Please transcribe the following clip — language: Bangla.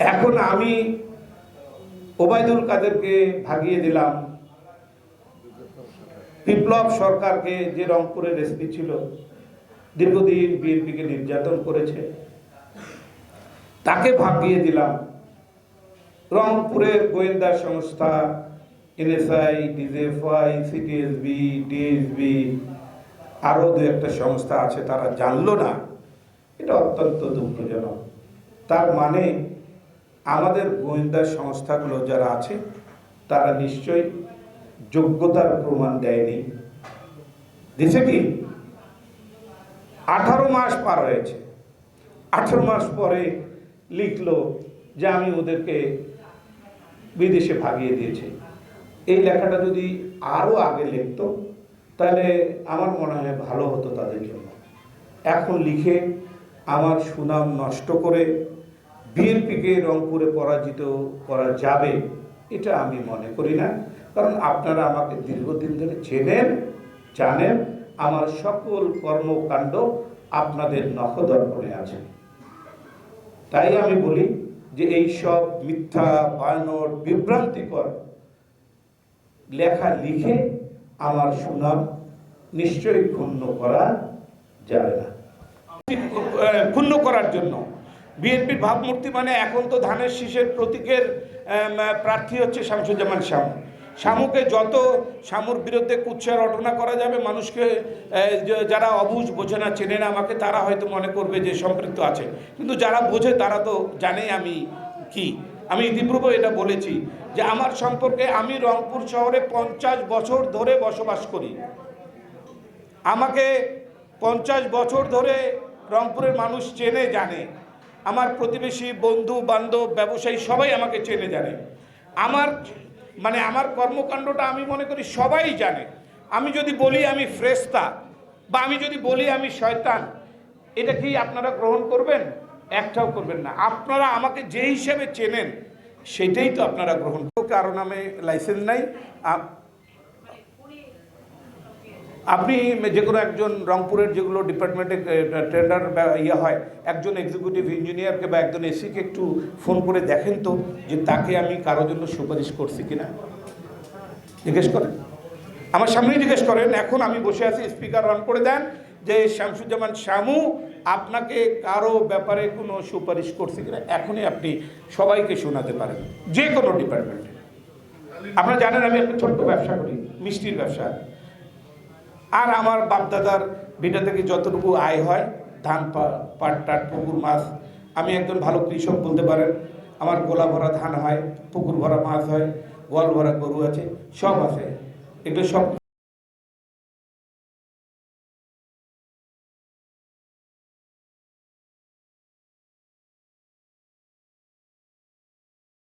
এখন আমি ওবায়দুল কাদেরকে ভাগিয়ে দিলাম। বিপ্লব সরকারকে যে রংপুরের এসপি ছিল, দীর্ঘদিন বিএনপিকে নির্যাতন করেছে, তাকে ভাগিয়ে দিলাম। রংপুরের গোয়েন্দা সংস্থা, এনএসআই ডিজেফআই সিটিএসবি, ডিএসবি, আরও দু একটা সংস্থা আছে, তারা জানলো না। এটা অত্যন্ত দুঃখজনক। তার মানে আমাদের গোয়েন্দা সংস্থাগুলো যারা আছে, তারা নিশ্চয়ই যোগ্যতার প্রমাণ দেয়নি। দিছে কি? আঠারো মাস পার হয়েছে। আঠারো মাস পরে লিখলো যে আমি ওদেরকে বিদেশে ভাগিয়ে দিয়েছি। এই লেখাটা যদি আরও আগে লিখতো, তাহলে আমার মনে হয় ভালো হতো তাদের জন্য। এখন লিখে আমার সুনাম নষ্ট করে বিএনপিকে রংপুরে পরাজিত করা যাবে, এটা আমি মনে করি না। কারণ আপনারা আমাকে দীর্ঘদিন ধরে চেনেন, জানেন, আমার সকল কর্মকাণ্ড আপনাদের নখদর্পণে আছে। তাই আমি বলি যে এই সব মিথ্যা বানর বিভ্রান্তিকর লেখা লিখে আমার সুনাম নিশ্চয়ই ক্ষুণ্ণ করা যাবে না। ক্ষুণ্ণ করার জন্য বিএনপির ভাবমূর্তি মানে এখন তো ধানের শীষের প্রতীকের প্রার্থী হচ্ছে শামসুজ্জামান শামু। শামুকে যত শামুর বিরুদ্ধে কুৎসা রটনা করা যাবে, মানুষকে যারা অবুঝ বোঝে না, চেনে না আমাকে, তারা হয়তো মনে করবে যে সম্পৃক্ত আছে। কিন্তু যারা বোঝে, তারা তো জানে আমি কি। আমি ইতিপূর্বে এটা বলেছি যে আমার সম্পর্কে আমি রংপুর শহরে পঞ্চাশ বছর ধরে বসবাস করি। আমাকে পঞ্চাশ বছর ধরে রংপুরের মানুষ চেনে, জানে। আমার প্রতিবেশী, বন্ধু, বান্ধব, ব্যবসায়ী সবাই আমাকে চেনে জানে। আমার মানে আমার কর্মকাণ্ডটা আমি মনে করি সবাই জানে। আমি যদি বলি আমি ফ্রেস্তা বা আমি যদি বলি আমি শয়তান, এটা কি আপনারা গ্রহণ করবেন? একটাও করবেন না। আপনারা আমাকে যে হিসেবে চেনেন, সেটাই তো আপনারা গ্রহণ কারণ আমি লাইসেন্স নাই। আপনি যে কোনো একজন রংপুরের যেগুলো ডিপার্টমেন্টে টেন্ডার ইয়ে হয়, একজন এক্সিকিউটিভ ইঞ্জিনিয়ারকে বা একজন এসিকে একটু ফোন করে দেখেন তো যে তাকে আমি কারোর জন্য সুপারিশ করছি কিনা। জিজ্ঞেস করেন। আমার সামনেই জিজ্ঞেস করেন, এখন আমি বসে আছি স্পিকার অন করে দেন যে শামসুজ্জামান শামু আপনাকে কারও ব্যাপারে কোনো সুপারিশ করছে কিনা? এখনই আপনি সবাইকে শোনাতে পারেন, যে কোনো ডিপার্টমেন্টে আপনারা জানেন আমি একটা ছোট্ট ব্যবসা করি, মিষ্টির ব্যবসা। আর আমার বাপদাদার ভিটা থেকে যতটুকু আয় হয়, ধান পাট, টাট, পুকুর, মাছ, আমি একজন ভালো কৃষক বলতে পারেন। আমার গোলা ভরা ধান হয়, পুকুর ভরা মাছ হয়, গোয়াল ভরা গরু আছে, সব আছে। এগুলো সব